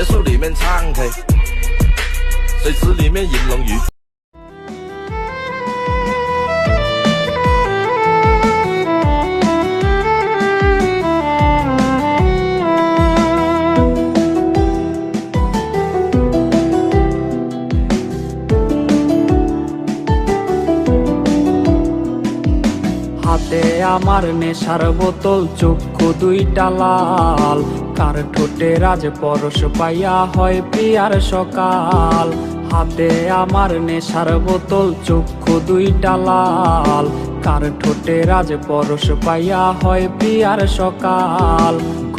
别墅里面唱 K，水池里面银龙鱼。হাতে আমার নেশার বোতল, চক্ষু দুইটা লাল। কার ঠোঁটে রাজ পরশ পাইয়া হয় প্রিয়ার সকাল। হাতে আমার নেশার বোতল, চক্ষু দুইটা লাল। কার ঠোঁটে রাজ পরশ পাইয়া হয় প্রিয়ার সকাল।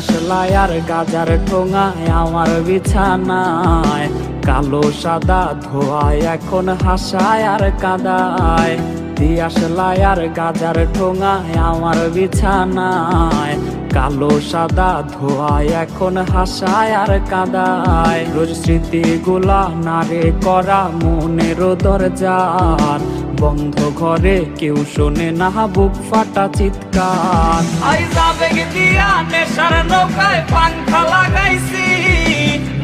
আসলাই আর গাজার ঠোঙায় আমার বিছানায়। কালো সাদা ধোয়ায় এখন হাসায় আর কাদায়। দিয়াশলাই আর গাজার ঠোঙায় আমার বিছানায়। কালো সাদা ধোয়ায় এখন হাসায় আর কাদায়। রোজ স্মৃতিগুলা নারে করা মনের দরজার। বন্ধ ঘরে কেউ শোনে না বুক ফাটা চিৎকার। আই যাবে দিয়া নেশার নৌকায় পাংখা লাগাইছি।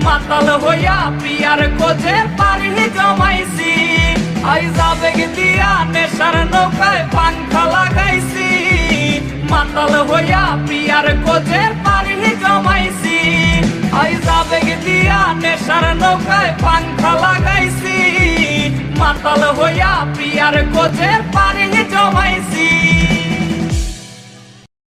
মাতাল হইয়া পিয়ার কোচে পানি জমাইছি। আই যাবে দিয়া নেশার নৌকায় পাংখা লাগাইছি। মাতাল হইয়া পিয়ার কোচে পানি জমাইছি। আই যাবে দিয়া নেশার নৌকায় পাংখা লাগাইছি। মাতাল হইয়া প্রিয়ার কোচের পানি জমাইছি।